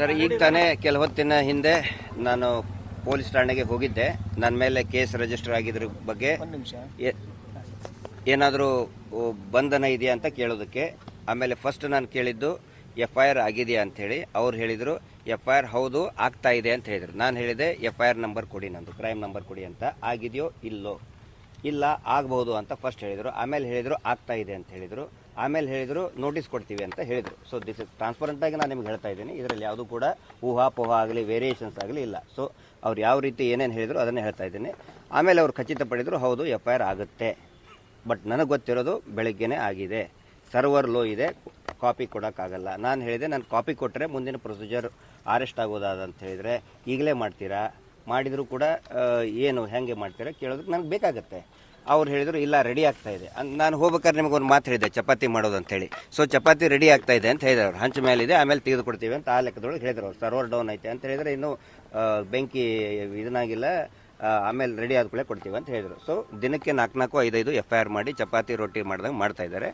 Sir ಈಗ ತಾನೇ ಕೆಲ ಹೊತ್ತಿನ ಹಿಂದೆ ನಾನು ಪೊಲೀಸ್ ಠಾಣೆಗೆ ಹೋಗಿದ್ದೆ. ನನ್ನ ಮೇಲೆ ಕೇಸ್ ರಿಜಿಸ್ಟರ್ ಆಗಿದ್ರ ಬಗ್ಗೆ ನಿಮಿಷ. ಏನಾದರೂ ಬಂಧನ ಇದೆಯಾ ಅಂತ ಕೇಳೋದಕ್ಕೆ. ಆಮೇಲೆ ಫಸ್ಟ್ ನಾನು ಕೇಳಿದ್ದು ಎಫ್ ಐ ಆರ್ ಆಗಿದೆಯಾ ಅಂತ ಹೇಳಿ. ಅವ್ರು ಹೇಳಿದರು ಎಫ್ ಐ ಆರ್ ಹೌದು ಆಗ್ತಾ ಇದೆ ಅಂತ ಹೇಳಿದರು. ನಾನು ಹೇಳಿದೆ ಎಫ್ ಐ ಆರ್ ನಂಬರ್ ಕೊಡಿ ನಂದು ಕ್ರೈಮ್ ನಂಬರ್ ಕೊಡಿ ಅಂತ. ಆಗಿದೆಯೋ ಇಲ್ಲೋ? ಇಲ್ಲ ಆಗ್ಬೋದು ಅಂತ ಫಸ್ಟ್ ಹೇಳಿದರು. ಆಮೇಲೆ ಹೇಳಿದರು ಆಗ್ತಾ ಇದೆ ಅಂತ ಹೇಳಿದರು. ಆಮೇಲೆ ಹೇಳಿದರು ನೋಟಿಸ್ ಕೊಡ್ತೀವಿ ಅಂತ ಹೇಳಿದರು. ಸೊ ದಿಸ್ ಇಸ್ ಟ್ರಾನ್ಸ್ಪರೆಂಟ್ ಆಗಿ ನಾನು ನಿಮ್ಗೆ ಹೇಳ್ತಾ ಇದ್ದೀನಿ. ಇದರಲ್ಲಿ ಯಾವುದು ಕೂಡ ಊಹಾಪೋಹ ಆಗಲಿ ವೇರಿಯೇಷನ್ಸ್ ಆಗಲಿ ಇಲ್ಲ. ಸೊ ಅವ್ರು ಯಾವ ರೀತಿ ಏನೇನು ಹೇಳಿದ್ರು ಅದನ್ನೇ ಹೇಳ್ತಾ ಇದ್ದೀನಿ. ಆಮೇಲೆ ಅವ್ರು ಖಚಿತಪಡಿದ್ರು ಹೌದು ಎಫ್ ಐ ಆರ್ ಆಗುತ್ತೆ. ಬಟ್ ನನಗೆ ಗೊತ್ತಿರೋದು ಬೆಳಗ್ಗೆನೇ ಆಗಿದೆ. ಸರ್ವರ್ ಲೋ ಇದೆ ಕಾಪಿ ಕೊಡೋಕ್ಕಾಗಲ್ಲ. ನಾನು ಹೇಳಿದೆ, ನಾನು ಕಾಪಿ ಕೊಟ್ಟರೆ ಮುಂದಿನ ಪ್ರೊಸೀಜರ್ ಅರೆಸ್ಟ್ ಆಗೋದಾದ ಅಂತ ಹೇಳಿದರೆ, ಈಗಲೇ ಮಾಡ್ತೀರಾ? ಮಾಡಿದರೂ ಕೂಡ ಏನು, ಹೇಗೆ ಮಾಡ್ತೀರಾ ಕೇಳೋದಕ್ಕೆ ನನಗೆ ಬೇಕಾಗತ್ತೆ. ಅವ್ರು ಹೇಳಿದ್ರು, ಇಲ್ಲ ರೆಡಿ ಆಗ್ತಾ ಇದೆ. ನಾನು ಹೋಗ್ಬೇಕಾದ್ರೆ ನಿಮಗೆ ಒಂದು ಮಾತು ಹೇಳಿದೆ ಚಪಾತಿ ಮಾಡೋದು ಅಂತ ಹೇಳಿ ಸೊ ಚಪಾತಿ ರೆಡಿ ಆಗ್ತಾ ಇದೆ ಅಂತ ಹೇಳಿದ್ರು ಹಂಚ ಇದೆ ಆಮೇಲೆ ತೆಗೆದು ಕೊಡ್ತೀವಿ ಅಂತ ಆ ಲೆಕ್ಕದೊಳಗೆ ಹೇಳಿದ್ರು ಸರ್ವರ್ ಡೌನ್ ಐತೆ ಅಂತ ಹೇಳಿದ್ರೆ ಇನ್ನು ಬೆಂಕಿ ಇದನ್ನಾಗಿಲ್ಲ ಆಮೇಲೆ ರೆಡಿ ಆದ ಕೊಡ್ತೀವಿ ಅಂತ ಹೇಳಿದ್ರು. ಸೊ ದಿನಕ್ಕೆ ನಾಲ್ಕು ನಾಲ್ಕು ಐದೈದು ಎಫ್ ಐ ಆರ್ ಮಾಡಿ, ಚಪಾತಿ, ರೊಟ್ಟಿ ಮಾಡ್ದಂಗೆ ಮಾಡ್ತಾ ಇದ್ದಾರೆ.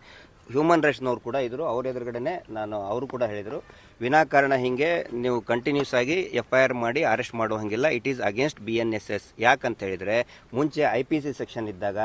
ಹ್ಯೂಮನ್ ರೈಟ್ಸ್ನವ್ರು ಕೂಡ ಇದ್ರು. ಅವ್ರ ಎದುರುಗಡೆನೆ ನಾನು ಅವರು ಕೂಡ ಹೇಳಿದರು. ವಿನಾಕಾರಣ ಹಿಂಗೆ ನೀವು ಕಂಟಿನ್ಯೂಸ್ ಆಗಿ ಎಫ್ ಐ ಆರ್ ಮಾಡಿ ಅರೆಸ್ಟ್ ಮಾಡೋ ಹಂಗಿಲ್ಲ it is against B N S S ಯಾಕಂತ ಹೇಳಿದರೆ, ಮುಂಚೆ ಐ ಪಿ ಸಿ ಸೆಕ್ಷನ್ ಇದ್ದಾಗ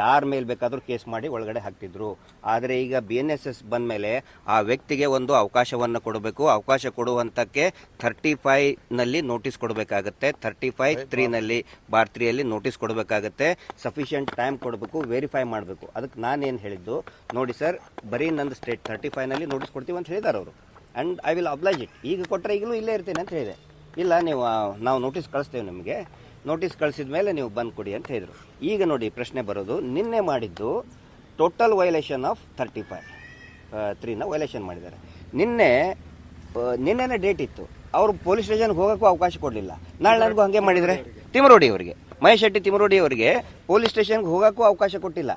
ಯಾರ ಮೇಲೆ ಬೇಕಾದರೂ ಕೇಸ್ ಮಾಡಿ ಒಳಗಡೆ ಹಾಕ್ತಿದ್ರು. ಆದರೆ ಈಗ ಬಿ ಎನ್ ಎಸ್ ಎಸ್ ಬಂದ ಮೇಲೆ ಆ ವ್ಯಕ್ತಿಗೆ ಒಂದು ಅವಕಾಶವನ್ನು ಕೊಡಬೇಕು. ಅವಕಾಶ ಕೊಡುವಂತಕ್ಕೆ ಥರ್ಟಿ ಫೈವ್ನಲ್ಲಿ ನೋಟಿಸ್ ಕೊಡಬೇಕಾಗುತ್ತೆ. ಥರ್ಟಿ ಫೈವ್ ತ್ರೀನಲ್ಲಿ ಬಾರ್ ತ್ರೀಯಲ್ಲಿ ನೋಟಿಸ್ ಕೊಡಬೇಕಾಗುತ್ತೆ. ಸಫಿಷಿಯಂಟ್ ಟೈಮ್ ಕೊಡಬೇಕು ವೆರಿಫೈ ಮಾಡಬೇಕು. ಅದಕ್ಕೆ ನಾನೇನು ಹೇಳಿದ್ದು ನೋಡಿ ಸರ್ ಬರೀ ನಂದು ಸ್ಟೇಟ್ ಥರ್ಟಿ ಫೈವ್ನಲ್ಲಿ ನೋಟಿಸ್ ಕೊಡ್ತೀವಿ ಅಂತ ಹೇಳಿದಾರೆ ಅವರು. And I will oblige it ಈಗ ಕೊಟ್ಟರೆ ಈಗಲೂ ಇಲ್ಲೇ ಇರ್ತೀನಿ ಅಂತ ಹೇಳಿದೆ. ಇಲ್ಲ ನೀವು ನಾವು ನೋಟಿಸ್ ಕಳಿಸ್ತೇವೆ ನಿಮಗೆ. ನೋಟಿಸ್ ಕಳಿಸಿದ ಮೇಲೆ ನೀವು ಬಂದು ಕೊಡಿ ಅಂತ ಹೇಳಿದ್ರು. ಈಗ ನೋಡಿ ಪ್ರಶ್ನೆ ಬರೋದು, ನಿನ್ನೆ ಮಾಡಿದ್ದು total violation of thirty five ತ್ರೀನ violation ಮಾಡಿದ್ದಾರೆ. ನಿನ್ನೆ ನಿನ್ನೆನೇ ಡೇಟ್ ಇತ್ತು. ಅವರು ಪೊಲೀಸ್ ಸ್ಟೇಷನ್ಗೆ ಹೋಗೋಕ್ಕೂ ಅವಕಾಶ ಕೊಡಲಿಲ್ಲ. ನಾಳೆ ನನಗೂ ಹಾಗೆ ಮಾಡಿದರೆ? ತಿಮರೋಡಿ ಅವರಿಗೆ. ಮಹೇಶ್ ಶೆಟ್ಟಿ ತಿಮರೋಡಿ ಅವರಿಗೆ ಪೊಲೀಸ್ ಸ್ಟೇಷನ್ಗೆ ಹೋಗೋಕ್ಕೂ ಅವಕಾಶ ಕೊಟ್ಟಿಲ್ಲ.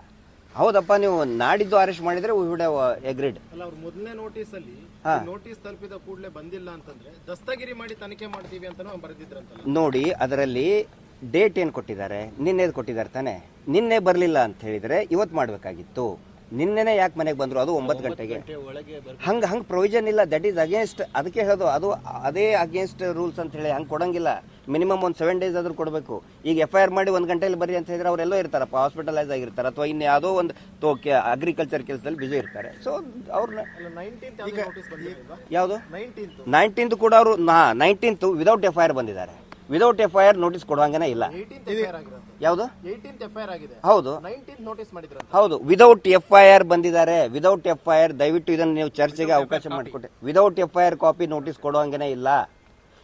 ಹೌದಪ್ಪ ನೀವು ನಾಡಿದ್ದು ಅರೆಸ್ಟ್ ಮಾಡಿದ್ರೆ ವಿ ವುಡ್ ಎಗ್ರಿಡ್ ಅಲ್ಲ ಅವ್ರ ಮೊದಲನೇ ನೋಟಿಸ್ ಅಲ್ಲಿ ಹಾ. ನೋಟಿಸ್ ತಲುಪಿದ ಕೂಡಲೇ ಬಂದಿಲ್ಲ ಅಂತಂದ್ರೆ ದಸ್ತಗಿರಿ ಮಾಡಿ ತನಿಖೆ ಮಾಡ್ತೀವಿ ಅಂತಾನು ಬರೆದಿದ್ರಂತಲ್ಲ. ನೋಡಿ ಅದರಲ್ಲಿ ಡೇಟ್ ಏನು ಕೊಟ್ಟಿದ್ದಾರೆ? ನಿನ್ನೆದು ಕೊಟ್ಟಿದ್ದಾರೆ ತಾನೆ? ನಿನ್ನೆ ಬರಲಿಲ್ಲ ಅಂತ ಹೇಳಿದರೆ ಇವತ್ತು ಮಾಡಬೇಕಾಗಿತ್ತು. ನಿನ್ನೆನೇ ಯಾಕೆ ಮನೆಗೆ ಬಂದರು? ಅದು ಒಂಬತ್ತು ಗಂಟೆಗೆ. ಹಂಗೆ ಹಂಗೆ ಪ್ರೊವಿಷನ್ ಇಲ್ಲ. ದಟ್ ಈಸ್ ಅಗೇನ್ಸ್ಟ್ ಅದಕ್ಕೆ ಹೇಳೋದು ಅದು ಅದೇ ಅಗೇನ್ಸ್ಟ್ ರೂಲ್ಸ್ ಅಂತ ಹೇಳಿ ಹಂಗೆ ಕೊಡಂಗಿಲ್ಲ. ಮಿನಿಮಮ್ ಒಂದು ಸೆವೆನ್ ಡೇಸ್ ಆದರೂ ಕೊಡಬೇಕು. ಈಗ ಎಫ್ ಐ ಆರ್ ಮಾಡಿ ಒಂದು ಗಂಟೆಯಲ್ಲಿ ಬರ್ರಿ ಅಂತ ಹೇಳಿದ್ರೆ ಅವರೆಲ್ಲೋ ಇರ್ತಾರಪ್ಪ ಹಾಸ್ಪಿಟಲೈಸ್ ಆಗಿರ್ತಾರೆ ಅಥವಾ ಇನ್ನು ಯಾವುದೋ ಒಂದು ತೋ ಅಗ್ರಿಕಲ್ಚರ್ ಕೆಲಸದಲ್ಲಿ ಬಿಸಿ ಇರ್ತಾರೆ. ಸೊ ಅವ್ರನ್ನ ಯಾವುದು? ನೈನ್ಟೀನ್ತ್ ನೈನ್ಟೀನ್ತ್ ಕೂಡ ಅವರು ನಾ nineteenth without F I R ಬಂದಿದ್ದಾರೆ. Without F I R notice ಕೊಡುವಂಗನೇ ಇಲ್ಲ ಯಾವುದು ಹೌದು ನೈನ್ಟೀನ್ತ್ ನೋಟಿಸ್ ಮಾಡಿದ್ರಂತ ಹೌದು ವಿದೌಟ್ ಎಫ್ ಐ ಆರ್ ಬಂದಿದ್ದಾರೆ ವಿದೌಟ್ ಎಫ್ ಐ ಆರ್ ದಯವಿಟ್ಟು ಇದನ್ನು ನೀವು ಚರ್ಚೆಗೆ ಅವಕಾಶ ಮಾಡಿಕೊಟ್ಟೆ without F I R copy notice ಕೊಡುವಂಗನೇ ಇಲ್ಲ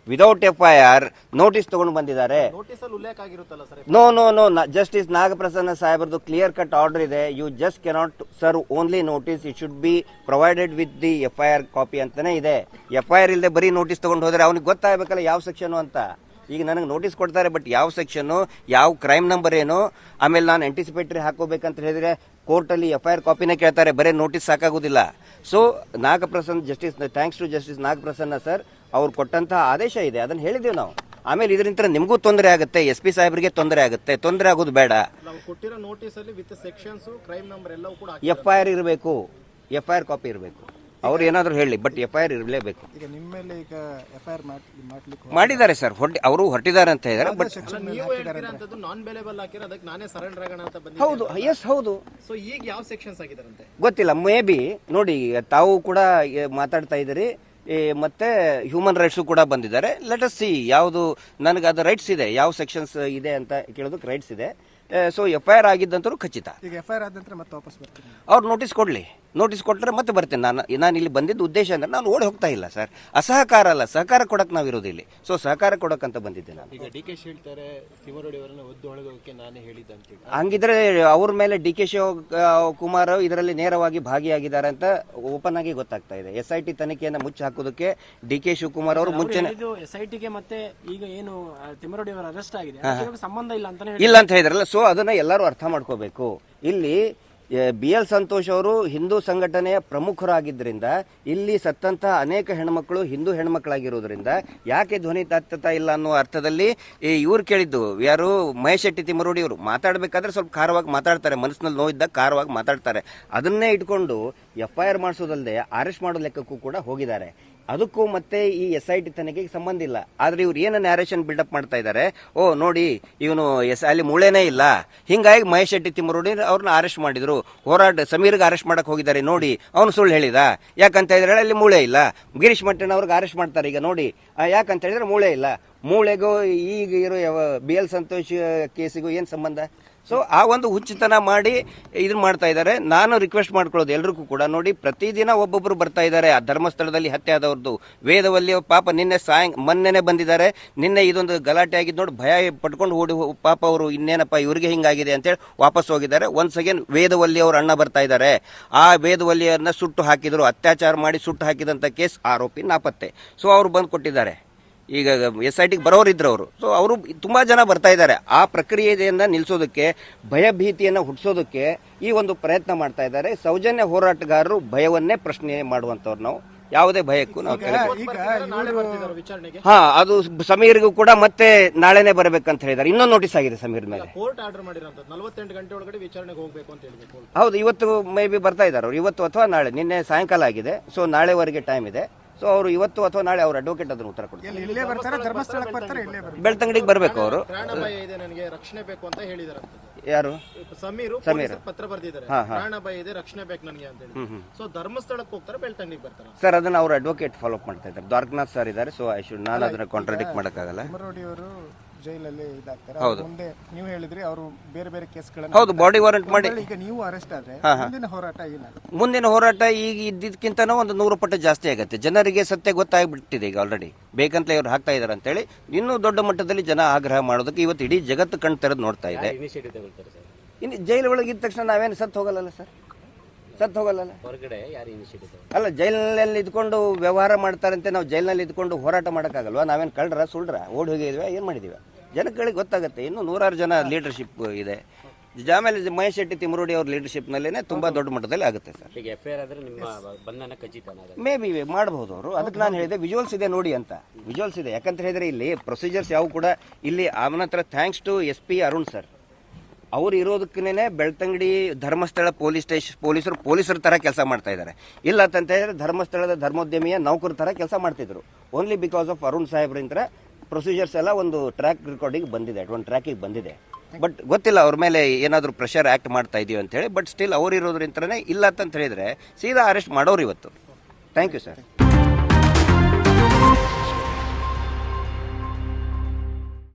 without F I R notice ತಗೊಂಡು ಬಂದಿದ್ದಾರೆ ನೋಟಿಸ್ ಅಲ್ಲಿ ಉಲ್ಲೇಖ ಆಗಿರುತ್ತಲ್ಲ sir no no no justice Nagaprasanna ಸಾಹೇಬರದು clear cut order ಇದೆ you just cannot serve only notice it should be provided with the F I R copy ಅಂತಾನೆ ಇದೆ F I R ಇಲ್ಲದೆ ಬರೀ notice ತಗೊಂಡು ಹೋದ್ರೆ ಅವ್ನಿಗೆ ಗೊತ್ತಾಗಬೇಕಲ್ಲ ಯಾವ ಸೆಕ್ಷನ್ ಅಂತ ಈಗ ನನಗೆ ನೋಟಿಸ್ ಕೊಡ್ತಾರೆ ಬಟ್ ಯಾವ ಸೆಕ್ಷನ್ನು ಯಾವ ಕ್ರೈಮ್ ನಂಬರ್ ಏನು ಆಮೇಲೆ ನಾನು ಆಂಟಿಸಿಪೇಟ್ರಿ ಹಾಕೋಬೇಕಂತ ಹೇಳಿದ್ರೆ ಕೋರ್ಟಲ್ಲಿ ಎಫ್ ಐ ಆರ್ ಕಾಪಿನೇ ಕೇಳ್ತಾರೆ ಬರೀ notice ಸಾಕಾಗೋದಿಲ್ಲ. So Nagaprasanna justice thanks to justice Nagaprasanna sir ಅವ್ರು ಕೊಟ್ಟಂತಹ ಆದೇಶ ಇದೆ ಅದನ್ನು ಹೇಳಿದೀವಿ ನಾವು. ಆಮೇಲೆ ಇದರಿಂದ ನಿಮಗೂ ತೊಂದರೆ ಆಗುತ್ತೆ ಎಸ್ ಪಿ ಸಾಹೇಬರಿಗೆ ತೊಂದರೆ ಆಗುತ್ತೆ ತೊಂದರೆ ಆಗೋದು ಬೇಡ. ನಾವು ಕೊಟ್ಟಿರೋ ನೋಟಿಸ್ ಅಲ್ಲಿ ವಿತ್ ಸೆಕ್ಷನ್ಸ್ ಕ್ರೈಮ್ ನಂಬರ್ ಎಲ್ಲವೂ ಕೂಡ ಎಫ್ ಐ ಆರ್ ಇರಬೇಕು ಎಫ್ ಐ ಆರ್ ಕಾಪಿ ಇರಬೇಕು. ಅವ್ರು ಏನಾದರೂ ಹೇಳಿ ಬಟ್ ಎಫ್ ಐ ಆರ್ ಇರಲೇಬೇಕು. ಈಗ ನಿಮ್ಮ ಮೇಲೆ ಈಗ ಎಫ್ ಐ ಆರ್ ಮಾಡ್ಲಿಕ್ಕೆ ಮಾಡಿದ್ದಾರೆ ಸರ್ ಹೊಟ್ಟೆ ಅವರು ಹೊರಟಿದ್ದಾರೆ ಅಂತ ಹೇಳಿದ್ದಾರೆ ಬಟ್ ಸೆಕ್ಷನ್ ನೀವು ಹೇಳ್ತಿರೋಂಥದ್ದು ನಾನ್ ಬೆಲೆಬಲ್ ಹಾಕಿರೋ ಅದಕ್ಕೆ ನಾನೇ ಸರೆಂಡರ್ ಆಗೋಣ ಅಂತ ಬಂದಿದ್ದೆ ಹೌದು ಎಸ್ ಹೌದು. ಸೊ ಈಗ ಯಾವ ಸೆಕ್ಷನ್ಸ್ ಆಗಿದಾರಂತೆ ಗೊತ್ತಿಲ್ಲ ಮೇ ಬಿ ನೋಡಿ ತಾವು ಕೂಡ ಏ, ಮಾತಾಡ್ತಾ ಇದ್ದೀರಿ ಏ, ಮತ್ತೆ ಹ್ಯೂಮನ್ ರೈಟ್ಸು ಕೂಡ ಬಂದಿದ್ದಾರೆ. ಲೆಟ್ ಅಸ್ ಸಿ ಯಾವುದು ನನಗೆ ಅದು ರೈಟ್ಸ್ ಇದೆ ಯಾವ ಸೆಕ್ಷನ್ಸ್ ಇದೆ ಅಂತ ಕೇಳೋದಕ್ಕೆ ರೈಟ್ಸ್ ಇದೆ. ಸೊ ಎಫ್ ಐ ಆರ್ ಆಗಿದ್ದಂತರೂ ಖಚಿತ. ಈಗ ಎಫ್ ಐ ಆರ್ ಆದ ನಂತರ ಮತ್ತೆ ವಾಪಸ್ ಬರ್ತೀನಿ. ಅವ್ರು ನೋಟಿಸ್ ಕೊಡಲಿ. ನೋಟಿಸ್ ಕೊಟ್ಟರೆ ಮತ್ತೆ ಬರ್ತೇನೆ. ನಾನು ನಾನು ಇಲ್ಲಿ ಬಂದಿದ್ದ ಉದ್ದೇಶ ಅಂದ್ರೆ ನಾನು ಓಡಿ ಹೋಗ್ತಾ ಇಲ್ಲ ಸರ್. ಅಸಹಕಾರ ಅಲ್ಲ ಸಹಕಾರ ಕೊಡಕ್ಕೆ ನಾವು ಇರೋದು ಇಲ್ಲಿ. ಸೊ ಸಹಕಾರ ಕೊಡಕ್ಕಂತ ಬಂದಿದ್ದೆ ನಾನು. ಈಗ ಡಿ ಕೆ ಶಿ ಹೇಳ್ತಾರೆ ಒದ್ದು ಒಳಗೋಕೆ ನಾನೇ ಹೇಳಿದ್ದೆ ಅಂತೇಳಿ ಹಂಗಿದ್ರೆ ಅವ್ರ ಮೇಲೆ ಡಿ ಕೆ ಶಿವಕುಮಾರ್ ಇದರಲ್ಲಿ ನೇರವಾಗಿ ಭಾಗಿಯಾಗಿದ್ದಾರೆ ಅಂತ ಓಪನ್ ಆಗಿ ಗೊತ್ತಾಗ್ತಾ ಇದೆ. ಎಸ್ ಐ ಟಿ ತನಿಖೆಯನ್ನು ಮುಚ್ಚಿ ಹಾಕೋದಕ್ಕೆ ಡಿ ಕೆ ಶಿವಕುಮಾರ್ ಅವರು ಮುಂಚೆನೆ ಇದು ಎಸ್ ಐ ಟಿಗೆ ಮತ್ತೆ ಈಗ ಏನು ಆ, ತಿಮ್ಮರೋಡಿ ಅವರ ಅರೆಸ್ಟ್ ಆಗಿದೆ. ಅದಕ್ಕೆ ಸಂಬಂಧ ಇಲ್ಲ ಅಂತ ಇಲ್ಲ ಅಂತ ಹೇಳಿದ್ರಲ್ಲ ಸೊ ಅದನ್ನ ಎಲ್ಲರೂ ಅರ್ಥ ಮಾಡ್ಕೋಬೇಕು. ಇಲ್ಲಿ ಬಿ ಎಲ್ ಸಂತೋಷ್ ಅವರು ಹಿಂದೂ ಸಂಘಟನೆಯ ಪ್ರಮುಖರಾಗಿದ್ದರಿಂದ ಇಲ್ಲಿ ಸತ್ತಂತಹ ಅನೇಕ ಹೆಣ್ಮಕ್ಳು ಹಿಂದೂ ಹೆಣ್ಮಕ್ಳಾಗಿರೋದ್ರಿಂದ ಯಾಕೆ ಧ್ವನಿ ತಾತ್ತಾ ಇಲ್ಲ ಅನ್ನುವ ಅರ್ಥದಲ್ಲಿ ಈ ಇವ್ರು ಕೇಳಿದ್ದು. ಯಾರು? ಮಹೇಶ್ ಶೆಟ್ಟಿ ತಿಮ್ಮರೋಡಿ ಅವರು ಮಾತಾಡಬೇಕಾದ್ರೆ ಸ್ವಲ್ಪ ಖಾರವಾಗಿ ಮಾತಾಡ್ತಾರೆ. ಮನಸ್ಸಿನಲ್ಲಿ ನೋವಿದ್ದಾಗ ಖಾರವಾಗಿ ಮಾತಾಡ್ತಾರೆ. ಅದನ್ನೇ ಇಟ್ಕೊಂಡು ಎಫ್ ಐ ಆರ್ ಮಾಡಿಸೋದಲ್ಲದೆ ಅರೆಸ್ಟ್ ಮಾಡೋ ಲೆಕ್ಕಕ್ಕೂ ಕೂಡ ಹೋಗಿದ್ದಾರೆ. ಅದಕ್ಕೂ ಮತ್ತೆ ಈ ಎಸ್ ಐ ಟಿ ತನಿಖೆಗೆ ಸಂಬಂಧ ಇಲ್ಲ. ಆದ್ರೆ ಇವ್ರು ಏನು ನ್ಯಾರೇಷನ್ ಬಿಲ್ಡಪ್ ಮಾಡ್ತಾ ಇದ್ದಾರೆ ಓ, ನೋಡಿ, ಇವನು ಎಸ್, ಅಲ್ಲಿ ಮೂಳೆನೇ ಇಲ್ಲ. ಹಿಂಗಾಗಿ ಮಹೇಶ್ ಶೆಟ್ಟಿ ತಿಮ್ಮರೋಡಿ ಅವ್ರನ್ನ ಅರೆಸ್ಟ್ ಮಾಡಿದ್ರು. ಹೋರಾಟ, ಸಮೀರ್ಗೆ ಅರೆಸ್ಟ್ ಮಾಡಕ್ ಹೋಗಿದ್ದಾರೆ. ನೋಡಿ, ಅವನು ಸುಳ್ಳು ಹೇಳಿದ. ಯಾಕಂತ ಹೇಳಿದ್ರೆ ಅಲ್ಲಿ ಮೂಳೆ ಇಲ್ಲ. ಗಿರೀಶ್ ಮಟ್ಟಣ್ಣ ಅವ್ರಿಗೆ ಅರೆಸ್ಟ್ ಮಾಡ್ತಾರೆ. ಈಗ ನೋಡಿ ಯಾಕಂತ ಹೇಳಿದ್ರೆ ಮೂಳೆ ಇಲ್ಲ. ಮೂಳೆಗೂ ಈಗ ಇರೋ ಬಿ ಎಲ್ ಸಂತೋಷ್ ಕೇಸಿಗೂ ಏನು ಸಂಬಂಧ? ಸೊ ಆ ಒಂದು ಹುಚ್ಚುತನ ಮಾಡಿ ಇದನ್ನ ಮಾಡ್ತಾ ಇದ್ದಾರೆ ನಾನು ರಿಕ್ವೆಸ್ಟ್ ಮಾಡ್ಕೊಳ್ಳೋದು ಎಲ್ರಿಗೂ ಕೂಡ. ನೋಡಿ, ಪ್ರತಿದಿನ ಒಬ್ಬೊಬ್ರು ಬರ್ತಾ ಇದ್ದಾರೆ ಆ ಧರ್ಮಸ್ಥಳದಲ್ಲಿ ಹತ್ಯೆ ಆದವ್ರದ್ದು ವೇದವಲ್ಲಿ ಪಾಪ ನಿನ್ನೆ ಸಾಯಂ, ಮೊನ್ನೆನೆ ಬಂದಿದ್ದಾರೆ. ನಿನ್ನೆ ಇದೊಂದು ಗಲಾಟೆ ಆಗಿದ್ದು ನೋಡಿ ಭಯ ಪಟ್ಕೊಂಡು ಓಡಿ ಪಾಪ ಅವರು ಇನ್ನೇನಪ್ಪ ಇವ್ರಿಗೆ ಹಿಂಗಾಗಿದೆ ಅಂತೇಳಿ ವಾಪಸ್ ಹೋಗಿದ್ದಾರೆ. ಒನ್ಸ್ ಅಗೇನ್ ವೇದವಲ್ಲಿ ಅವ್ರ ಅಣ್ಣ ಬರ್ತಾ ಇದ್ದಾರೆ ಆ ವೇದವಲ್ಲಿಯನ್ನ ಸುಟ್ಟು ಹಾಕಿದ್ರು. ಅತ್ಯಾಚಾರ ಮಾಡಿ ಸುಟ್ಟು ಹಾಕಿದಂತ ಕೇಸ್ ಆರೋಪಿ ನಾಪತ್ತೆ. ಸೊ ಅವ್ರು ಬಂದು ಕೊಟ್ಟಿದ್ದಾರೆ ಈಗ ಎಸ್ ಐ ಟಿಗೆ ಬರೋರಿದ್ರು ಅವರು. ಸೊ ಅವರು ತುಂಬಾ ಜನ ಬರ್ತಾ ಇದ್ದಾರೆ. ಆ ಪ್ರಕ್ರಿಯೆಯನ್ನ ನಿಲ್ಲಿಸೋದಕ್ಕೆ ಭಯಭೀತಿಯನ್ನ ಹುಟ್ಟಿಸೋದಕ್ಕೆ ಈ ಒಂದು ಪ್ರಯತ್ನ ಮಾಡ್ತಾ ಇದ್ದಾರೆ. ಸೌಜನ್ಯ ಹೋರಾಟಗಾರರು ಭಯವನ್ನೇ ಪ್ರಶ್ನೆ ಮಾಡುವಂತವ್ರು ನಾವು. ಯಾವುದೇ ಭಯಕ್ಕೂ ನಾವು ಈಗ ನಾಳೆ ಬರ್ತಿದ್ದಾರೆ ವಿಚಾರಣೆಗೆ. ಹಾ ಅದು ಸಮೀರ್ಗೂ ಕೂಡ ಮತ್ತೆ ನಾಳೆನೆ ಬರಬೇಕಂತ ಹೇಳಿದ್ದಾರೆ. ಇನ್ನೊಂದು ನೋಟಿಸ್ ಆಗಿದೆ ಸಮೀರ್ ಮೇಲೆ. ಕೋರ್ಟ್ ಆರ್ಡರ್ ಮಾಡಿರೋಂಥದ್ದು. ನಲವತ್ತೆಂಟು ಗಂಟೆ ಒಳಗಡೆ ವಿಚಾರಣೆಗೆ ಹೋಗ್ಬೇಕು ಅಂತ ಹೇಳಿದೆ ಹೌದು ಇವತ್ತು ಮೇ ಬಿ ಬರ್ತಾ ಇದ್ದಾರೆ ಅವರು. ಇವತ್ತು ಅಥವಾ ನಾಳೆ. ನಿನ್ನೆ ಸಾಯಂಕಾಲ ಆಗಿದೆ. ಸೊ ನಾಳೆವರೆಗೆ ಟೈಮ್ ಇದೆ. ಸೊ ಅವರು ಇವತ್ತು ಅಥವಾ ನಾಳೆ ಅವ್ರ ಅಡ್ವೊಕೇಟ್ ಅದನ್ನು ಉತ್ತರ ಕೊಡ್ತಾರೆ. ಎಲ್ಲಿ ಇಲ್ಲೇ ಬರ್ತಾರೆ ಧರ್ಮಸ್ಥಳಕ್ಕೆ ಬರ್ತಾರೆ ಇಲ್ಲೇ ಬರ್ತಾರೆ. ಬೆಳ್ತಂಗಡಿಗೆ ಬರಬೇಕು ಅವರು. ಪ್ರಾಣ ಇದೆ ನನಗೆ ರಕ್ಷಣೆ ಬೇಕು ಅಂತ ಹೇಳಿದಾರೆ ಯಾರು? ಸಮೀರ್ ಸಮೀರ್. ಪತ್ರ ಬರ್ದಿದ್ದಾರೆ. ಹಾ, ಹಾ. ಪ್ರಾಣ ಭಯ ಇದೆ ರಕ್ಷಣೆ ಬೇಕು ನನಗೆ ಅಂತ ಹೇಳಿ ಸೊ ಧರ್ಮಸ್ಥಳಕ್ಕೆ ಹೋಗ್ತಾರೆ ಬೆಳ್ತಂಗಡಿಗೆ ಬರ್ತಾರೆ. ಸರ್ ಅದನ್ನ ಅವ್ರ ಅಡ್ವೊಕೇಟ್ ಫಾಲೋ ಅಪ್ ಮಾಡ್ತಾ ಇದ್ದಾರೆ. ದ್ವಾರಕನಾಥ್ ಸರ್ ಇದ್ದಾರೆ ಸೊ ಐ ಶುಡ್ ನಾನು ಅದನ್ನ ಕಾಂಟ್ರಾಡಿಕ್ಟ್ ಮಾಡೋಕ್ಕಾಗಲ್ಲ. ಅವರು ಜೈಲಲ್ಲಿ ಇದಾಗ್ತಾರೆ. ಹೌದು. ಅವ್ರು ಮುಂದೆ ನೀವು ಹೇಳಿದ್ರಿ ಅವರು ಬೇರೆ ಬೇರೆ ಕೇಸ್ಗಳನ್ನು ಹೌದು ಬಾಡಿ ವಾರೆಂಟ್ ಮಾಡಿ. ಈಗ ನೀವು ಅರೆಸ್ಟ್ ಆದ್ರೆ ಮುಂದಿನ ಹೋರಾಟ ಏನಾಗುತ್ತೆ? ಮುಂದಿನ ಹೋರಾಟ ಈಗ ಇದ್ದಿದ್ಕಿಂತನೂ ಒಂದು ನೂರು ಪಟ್ಟು ಜಾಸ್ತಿ ಆಗುತ್ತೆ. ಜನರಿಗೆ ಸತ್ಯ ಗೊತ್ತಾಗ್ಬಿಟ್ಟಿದೆ ಈಗ ಆಲ್ರೆಡಿ ಬೇಕಂತಲೇ ಇವ್ರು ಹಾಕ್ತಾ ಇದ್ದಾರೆ ಅಂತೇಳಿ ಇನ್ನೂ ದೊಡ್ಡ ಮಟ್ಟದಲ್ಲಿ ಜನ ಆಗ್ರಹ ಮಾಡೋದಕ್ಕೆ ಇವತ್ತು ಇಡೀ ಜಗತ್ತು ಕಣ್ ತೆರೆದು ನೋಡ್ತಾ ಇದೆ. ಇನಿಷಿಯೇಟಿವ್ ತಗೊಳ್ತಾರೆ ಸರ್? ಇನ್ನು ಜೈಲ್ ಒಳಗೆ ಇದ್ದ ತಕ್ಷಣ ನಾವೇನು ಸತ್ತು ಹೋಗಲ್ಲ ಸರ್? ಸತ್ತು ಹೋಗಲ್ಲ ಹೊರಗಡೆ ಯಾರು ಇನಿಷಿಯೇಟಿವ್ ಅಲ್ಲ ಜೈಲಿನಲ್ಲಿ ಇದ್ಕೊಂಡು ವ್ಯವಹಾರ ಮಾಡ್ತಾರಂತೆ ನಾವು ಜೈಲಿನಲ್ಲಿ ಇದ್ಕೊಂಡು ಹೋರಾಟ ಮಾಡೋಕ್ಕಾಗಲ್ವಾ? ನಾವೇನು ಕಳ್ರ ಸುಳ್ರ ಓಡಿ ಹೋಗಿದ್ವಿ ಏನು ಮಾಡಿದೀವಿ? ಜನಗಳಿಗೆ ಗೊತ್ತಾಗುತ್ತೆ. ಇನ್ನು ನೂರಾರು ಜನ ಲೀಡರ್ಶಿಪ್ ಇದೆ. ಆಮೇಲೆ ಮಹೇಶ್ ಶೆಟ್ಟಿ ತಿಮರೋಡಿ ಅವ್ರ ಲೀಡರ್ಶಿಪ್ನಲ್ಲೇ ತುಂಬಾ ದೊಡ್ಡ ಮಟ್ಟದಲ್ಲಿ ಆಗುತ್ತೆ ಸರ್. ಈಗ ಎಫ್ ಐ ಆದ್ರೆ ನಿಮ್ಮ ಬಂಧನ ಮೇ ಬಿ ಮಾಡಬಹುದು ಅವರು. ಅದಕ್ಕೆ ನಾನು ಹೇಳಿದೆ ವಿಜುವಲ್ಸ್ ಇದೆ ನೋಡಿ ಅಂತ. ವಿಜುವಲ್ಸ್ ಇದೆ. ಯಾಕಂತ ಹೇಳಿದ್ರೆ ಇಲ್ಲಿ ಪ್ರೊಸೀಜರ್ಸ್ ಯಾವ ಕೂಡ ಇಲ್ಲಿ ಆಮನತ್ರ thanks to S P Arun sir ಅವ್ರು ಇರೋದಕ್ಕೇನೆ ಬೆಳ್ತಂಗಡಿ ಧರ್ಮಸ್ಥಳ ಪೊಲೀಸ್ ಸ್ಟೇಷನ್ ಪೊಲೀಸರು ಪೊಲೀಸರ ತರ ಕೆಲಸ ಮಾಡ್ತಾ ಇದ್ದಾರೆ. ಇಲ್ಲ ಅಂತ ಹೇಳಿದ್ರೆ ಧರ್ಮಸ್ಥಳದ ಧರ್ಮೋದ್ಯಮಿಯ ನೌಕರ ತರ ಕೆಲಸ ಮಾಡ್ತಿದ್ರು. ಓನ್ಲಿ ಬಿಕಾಸ್ ಆಫ್ ಅರುಣ್ ಸಾಹೇಬ್ರಿಂದ ಪ್ರೊಸೀಜರ್ಸ್ ಎಲ್ಲ ಒಂದು ಟ್ರ್ಯಾಕ್ ರೆಕಾರ್ಡಿಗೆ ಬಂದಿದೆ ಒಂದು ಟ್ರ್ಯಾಕಿಗೆ ಬಂದಿದೆ. ಬಟ್ ಗೊತ್ತಿಲ್ಲ ಅವ್ರ ಮೇಲೆ ಏನಾದರೂ ಪ್ರೆಷರ್ ಆ್ಯಕ್ಟ್ ಮಾಡ್ತಾ ಇದೀವಿ ಅಂತ ಹೇಳಿ ಬಟ್ ಸ್ಟಿಲ್ ಅವ್ರು ಇರೋದ್ರಿಂದನೇ ಇಲ್ಲ ಅಂತ ಹೇಳಿದ್ರೆ ಸೀದಾ ಅರೆಸ್ಟ್ ಮಾಡೋರು ಇವತ್ತು. Thank you sir